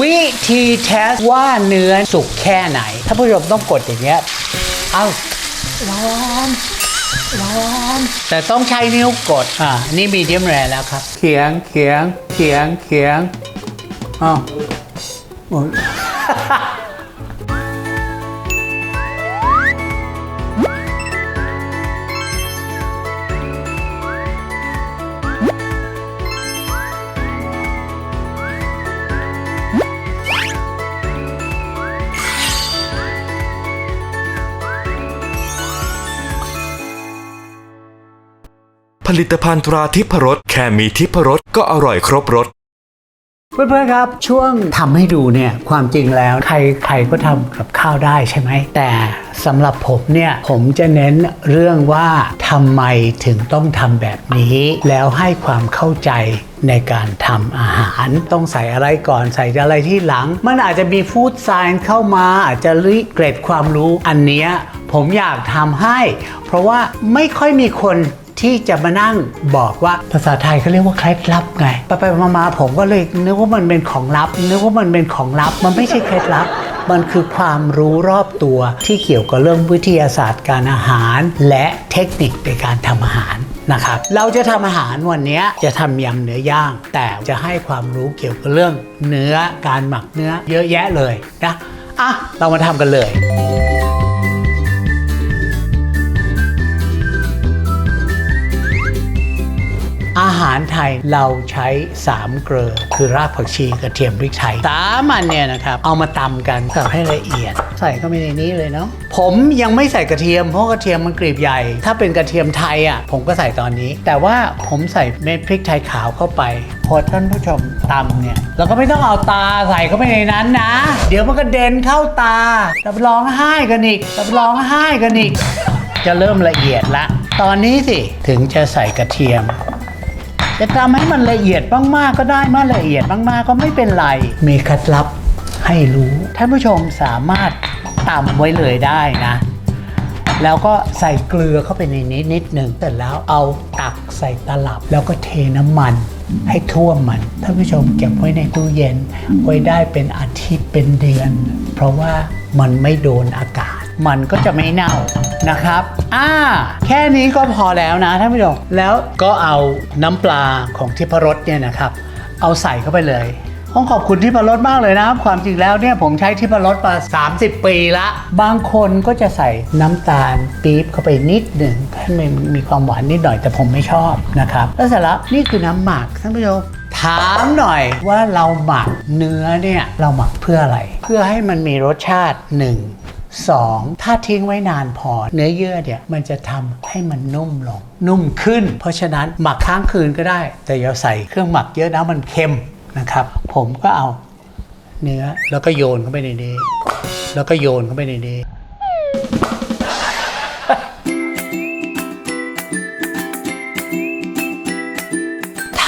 วิธีเทสว่าเนื้อสุกแค่ไหน ถ้าผู้ชมต้องกดอย่างเงี้ย เอาร้อนร้อนแต่ต้องใช้นิ้วกด อ่า นี่มีเดียมแรแล้วครับ เขียงเขียงเขียงเขียงอ้าว ผลิตภัณฑ์ตราทิพรสแค่มีทิพรสก็อร่อยครบรสเพื่อนๆครับช่วงทำให้ดูเนี่ยความจริงแล้วใครใครก็ทำกับข้าวได้ใช่ไหม แต่สำหรับผมเนี่ยผมจะเน้นเรื่องว่าทำไมถึงต้องทำแบบนี้ แล้วให้ความเข้าใจในการทำอาหาร ต้องใส่อะไรก่อนใส่อะไรที่หลัง มันอาจจะมีฟู้ดไซน์เข้ามา อาจจะริเกรดความรู้อันเนี้ยผมอยากทำให้ เพราะว่าไม่ค่อยมีคน ที่จะมานั่งบอกว่าภาษาไทยเขาเรียกว่าเคล็ดลับไงไปไปๆมาๆผมก็เลยนึกว่ามันเป็นของลับนึกว่ามันเป็นของลับมันไม่ใช่เคล็ดลับมันคือความรู้รอบตัวที่เกี่ยวกับเรื่องวิทยาศาสตร์การอาหาร และเทคนิคในการทำอาหารนะครับ เราจะทำอาหารวันนี้จะทำยำเนื้อย่าง แต่จะให้ความรู้เกี่ยวกับเรื่อง เนื้อการหมักเนื้อเยอะแยะเลยนะอะเรามาทำกันเลยาหารไทยเราใช้3เกลือคือรากผักชีกระเทียมพริกไทยสามอันเนี่ยนะครับเอามาตำกันสับให้ละเอียด ใส่เข้าไปในนี้เลยเนาะผมยังไม่ใส่กระเทียมเพราะกระเทียมมันกรีบใหญ่ ถ้าเป็นกระเทียมไทยอะผมก็ใส่ตอนนี้ แต่ว่าผมใส่เม็ดพริกไทยขาวเข้าไปพอท่านผู้ชมตำเนี่ยเราก็ไม่ต้องเอาตาใส่เข้าไปในนั้นนะ เดี๋ยวมันก็เด่นเข้าตาจะร้องไห้กันอีกจะร้องไห้กันอีกจะเริ่มละเอียดละ ตอนนี้สิถึงจะใส่กระเทียม จะทำให้มันละเอียดมากๆก็ได้ไมาละเอียดมากๆก็ไม่เป็นไร มีเคล็ดลับให้รู้ท่านผู้ชมสามารถตำไว้เลยได้นะ แล้วก็ใส่เกลือเข้าไปในนี้นิดหนึ่งเสร็จแล้วเอาตักใส่ตลับ แล้วก็เทน้ำมันให้ท่วมมันท่านผู้ชมเก็บไว้ในตู้เย็น ไว้ได้เป็นอาทิตย์เป็นเดือน เพราะว่ามันไม่โดนอากาศ มันก็จะไม่เน่านะครับ อ่า แค่นี้ก็พอแล้วนะท่านผู้ชมแล้วก็เอาน้ำปลาของทิพรสเนี่ยนะครับ เอาใส่เข้าไปเลยต้องขอบคุณทิพรสมากเลยนะครับความจริงแล้วเนี่ยผมใช้ทิพรสมา 30 ปีละ บางคนก็จะใส่น้ำตาลปี๊บเข้าไปนิดหนึ่งให้มันมีความหวานนิดหน่อยแต่ผมไม่ชอบนะครับ แล้วเสร็จแล้วนี่คือน้ำหมักท่านผู้ชมถามหน่อยว่าเราหมักเนื้อเนี่ยเราหมักเพื่ออะไร เพื่อให้มันมีรสชาติหนึ่ง สองถ้าทิ้งไว้นานพอ เนื้อเยื่อเนี่ยมันจะทำให้มันนุ่มลง นุ่มขึ้น เพราะฉะนั้นหมักค้างคืนก็ได้ แต่อย่าใส่เครื่องหมักเยอะนะมันเค็มนะครับ ผมก็เอาเนื้อแล้วก็โยนเข้าไปในนี้ แล้วก็โยนเข้าไปในนี้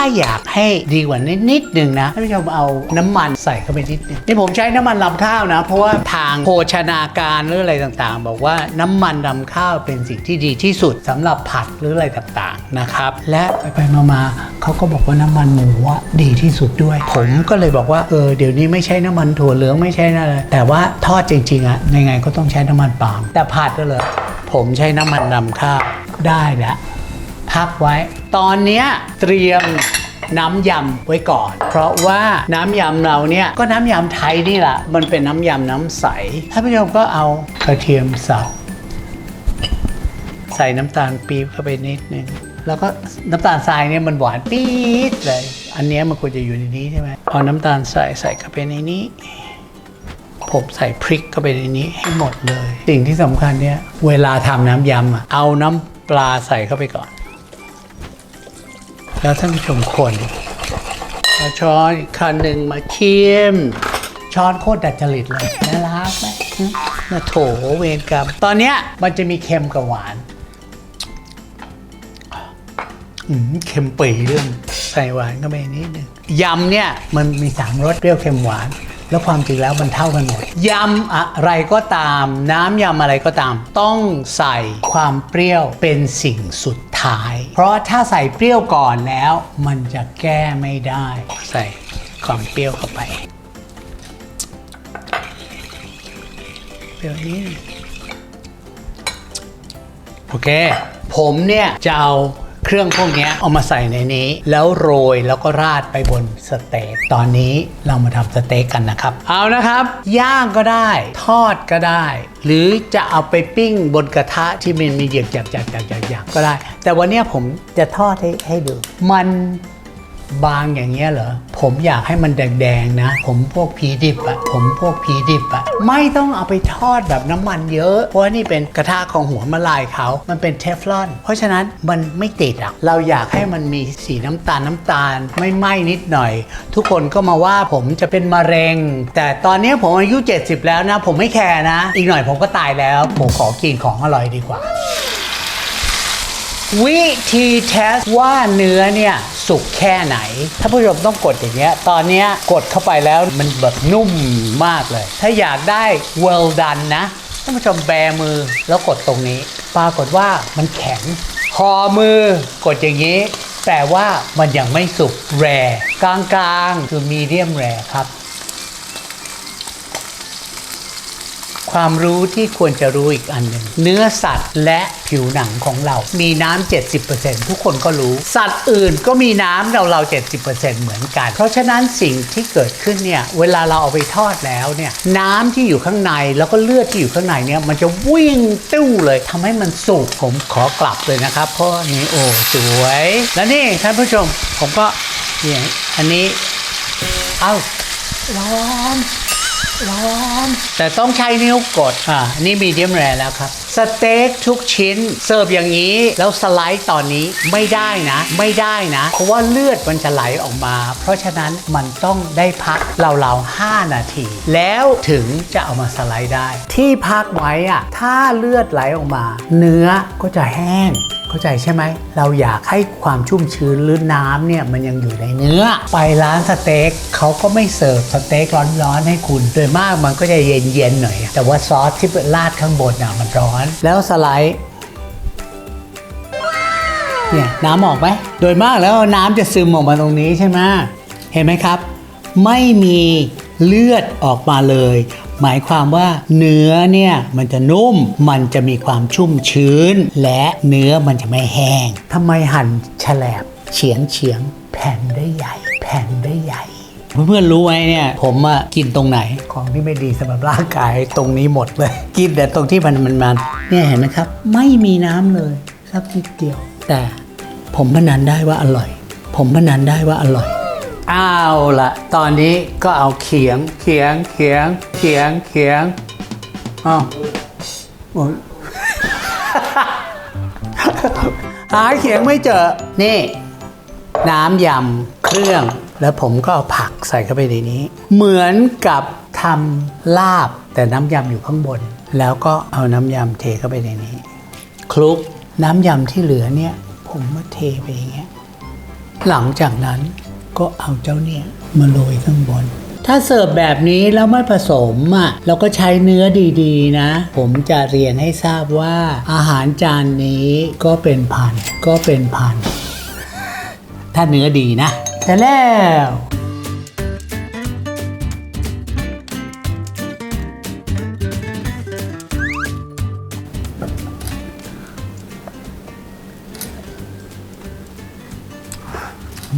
ถ้าอยากให้ดีกว่านี้นิดหนึ่งนะท่านผู้ชมเอาน้ำมันใส่เข้าไปนิดนึงนี่ผมใช้น้ำมันลำข้าวนะ เพราะว่าทางโภชนาการหรืออะไรต่างๆ บอกว่าน้ำมันลำข้าวเป็นสิ่งที่ดีที่สุดสำหรับผัดหรืออะไรต่างๆนะครับ และไปๆมาๆเขาก็บอกว่าน้ำมันหมูอะดีที่สุดด้วย ผมก็เลยบอกว่าเออเดี๋ยวนี้ไม่ใช้น้ำมันถั่วเหลืองไม่ใช่นะไรแต่ว่าทอดจริงๆอะยังไงก็ต้องใช้น้ำมันปาล์มแต่ผัดก็เลยผมใช้น้ำมันลำข้าวได้แล้ว พักไว้ ตอนนี้เตรียมน้ำยำไว้ก่อน เพราะว่าน้ำยำเราเนี่ย ก็น้ำยำไทยนี่แหละ มันเป็นน้ำยำน้ำใสท่านผู้ชมก็เอากระเทียมสับใส่น้ำตาลปี๊บเข้าไปนิดนึงแล้วก็น้ำตาลทรายเนี่ยมันหวานปี๊ดเลย อันนี้มันควรจะอยู่ในนี้ใช่ไหมเอาน้ำตาลทรายใส่เข้าไปในนี้ ผมใส่พริกเข้าไปในนี้ให้หมดเลย สิ่งที่สำคัญเนี่ย เวลาทำน้ำยำอะเอาน้ำปลาใส่เข้าไปก่อน แล้วท่านผู้ชมคนเอาช้อนอีกคันหนึ่งมาเคี่ยมช้อนโคตรดัดจริตเลยน่ารักไหมน่าโถเวรกรรมตอนเนี้ยมันจะมีเค็มกับหวานอืมเค็มปีเรื่องใส่หวานก็ไปนิดนึงยำเนี่ยมันมีสามรสเปรี้ยวเค็มหวาน แล้วความจริงแล้วมันเท่ากันหมดยำอะไรก็ตาม น้ำยำอะไรก็ตาม ต้องใส่ความเปรี้ยวเป็นสิ่งสุดท้าย เพราะถ้าใส่เปรี้ยวก่อนแล้ว มันจะแก้ไม่ได้ ใส่ความเปรี้ยวเข้าไปเปรี้ยวนี้โอเค ผมเนี่ยจะเอา เครื่องพวกนี้เอามาใส่ในนี้ แล้วโรยแล้วก็ราดไปบนสเต็กตอนนี้เรามาทำสเต็กกันนะครับ เอานะครับ ย่างก็ได้ ทอดก็ได้ หรือจะเอาไปปิ้งบนกระทะที่มันมีเหยียกๆๆๆๆก็ได้ แต่วันนี้ผมจะทอดให้ให้ดู มัน บางอย่างเงี้ยเหรอ ผมอยากให้มันแดงๆนะ ผมพวกผีดิบอะผมพวกผีดิบอะไม่ต้องเอาไปทอดแบบน้ำมันเยอะ เพราะนี่เป็นกระทะของหัวมาลายเขา มันเป็นเทฟลอน เพราะฉะนั้นมันไม่ติดอะเราอยากให้มันมีสีน้ำตาลน้ำตาล ไม่ไหม้นิดหน่อย ทุกคนก็มาว่าผมจะเป็นมะเร็ง แต่ตอนนี้ผมอายุ 70 แล้วนะ ผมไม่แคร์นะ อีกหน่อยผมก็ตายแล้ว ผมขอกินของอร่อยดีกว่า วิธีเทสว่าเนื้อเนี่ยสุกแค่ไหน ถ้าผู้ชมต้องกดอย่างเงี้ย ตอนเนี้ยกดเข้าไปแล้วมันแบบนุ่มมากเลย ถ้าอยากได้ well done นะท่านผู้ชมแบมือแล้วกดตรงนี้ ปรากฏว่ามันแข็งหอมือกดอย่างนี้แปลว่ามันยังไม่สุกแรกลางๆ คือมีเดียมแรครับ ความรู้ที่ควรจะรู้อีกอันหนึ่งเนื้อสัตว์และผิวหนังของเรา มีน้ำ70%ทุกคนก็รู้ สัตว์อื่นก็มีน้ำเราเรา70%เหมือนกัน เพราะฉะนั้นสิ่งที่เกิดขึ้นเนี่ยเวลาเราเอาไปทอดแล้วเนี่ยน้ำที่อยู่ข้างในแล้วก็เลือดที่อยู่ข้างในเนี่ยมันจะวิ่งติ้วเลยทำให้มันสุกผมขอกลับเลยนะครับเพราะนี่โอ้สวย แล้วนี่ท่านผู้ชมผมก็เนี่ยอันนี้ เอ้าร้อน ร้อนแต่ต้องใช้นิ้วกดอ่านี่มีเดียมแรแล้วครับ สเต็กทุกชิ้นเสิร์ฟอย่างนี้ แล้วสไลด์ตอนนี้ไม่ได้นะ ไม่ได้นะ เพราะว่าเลือดมันจะไหลออกมา เพราะฉะนั้นมันต้องได้พักราวๆ5นาที แล้วถึงจะเอามาสไลด์ได้ ที่พักไว้อะถ้าเลือดไหลออกมา เนื้อก็จะแห้งเข้าใจใช่ไหม เราอยากให้ความชุ่มชื้นหรือน้ำเนี่ยมันยังอยู่ในเนื้อ ไปร้านสเต็กเขาก็ไม่เสิร์ฟสเต็กร้อนๆให้คุณ โดยมากมันก็จะเย็นๆหน่อย แต่ว่าซอสที่ราดข้างบนน่ะมันร้อน แล้วสไลด์เนี่ยน้ำออกไหมโดยมากแล้วน้ำจะซึมออกมาตรงนี้ใช่ไหมเห็นไหมครับ ไม่มี เลือดออกมาเลย หมายความว่าเนื้อเนี่ยมันจะนุ่มมันจะมีความชุ่มชื้น และเนื้อมันจะไม่แห้งทำไมหั่นแฉลบเฉียงเฉียงแผ่นได้ใหญ่ แผ่นได้ใหญ่เพื่อนๆรู้ไหมเนี่ย ผมอะกินตรงไหนของที่ไม่ดีสำหรับร่างกายตรงนี้หมดเลย กินแต่ตรงที่มันมันมันเนี่ยเห็นไหมครับ ไม่มีน้ำเลยสักนิดเดียว แต่ผมพนันได้ว่าอร่อย ผมพนันได้ว่าอร่อย เอาละตอนนี้ก็เอาเขียงเขียงเขียงเขียงเขียงอ้าวโอ๊ยหาเขียงไม่เจอ นี่ น้ำยำเครื่อง แล้วผมก็เอาผักใส่เข้าไปในนี้ เหมือนกับทำลาบแต่น้ำยำอยู่ข้างบน แล้วก็เอาน้ำยำเทเข้าไปในนี้ คลุกน้ำยำที่เหลือเนี่ย ผมมาเทไปอย่างเงี้ยหลังจากนั้น ก็เอาเจ้าเนี่ยมาโรยข้างบน ถ้าเสิร์ฟแบบนี้แล้วไม่ผสมอะเราก็ใช้เนื้อดีๆนะ ผมจะเรียนให้ทราบว่าอาหารจานนี้ก็เป็นพันก็เป็นพัน ถ้าเนื้อดีนะแต่แล้ว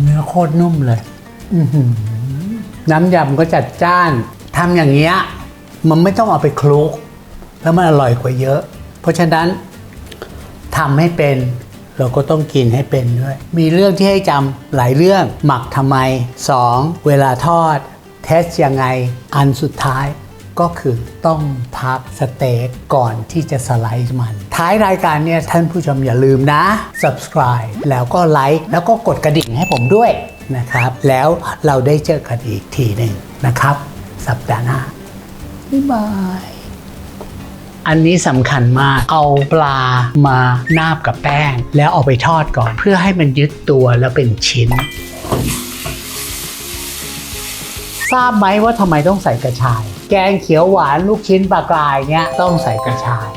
เนื้อโคตรนุ่มเลยอื้อหือน้ำยำก็จัดจ้านทำอย่างเงี้ยมันไม่ต้องเอาไปคลุก แล้วมันอร่อยกว่าเยอะ เพราะฉะนั้นทำให้เป็นเราก็ต้องกินให้เป็นด้วย มีเรื่องที่ให้จำหลายเรื่องหมักทำไม 2. เวลาทอด เทสยังไงอันสุดท้าย ก็คือต้องพักสเต็กก่อนที่จะสไลด์มัน ท้ายรายการเนี่ยท่านผู้ชมอย่าลืมนะ subscribe แล้วก็ไลค์แล้วก็กดกระดิ่งให้ผมด้วยนะครับ แล้วเราได้เจอกันอีกทีหนึ่งนะครับ สัปดาห์หน้าบ๊ายบายอันนี้สำคัญมาก เอาปลามานาบกับแป้ง แล้วเอาไปทอดก่อน เพื่อให้มันยึดตัวแล้วเป็นชิ้น ทราบไหมว่าทำไมต้องใส่กระชาย แกงเขียวหวานลูกชิ้นปลากรายเนี่ยต้องใส่กระชาย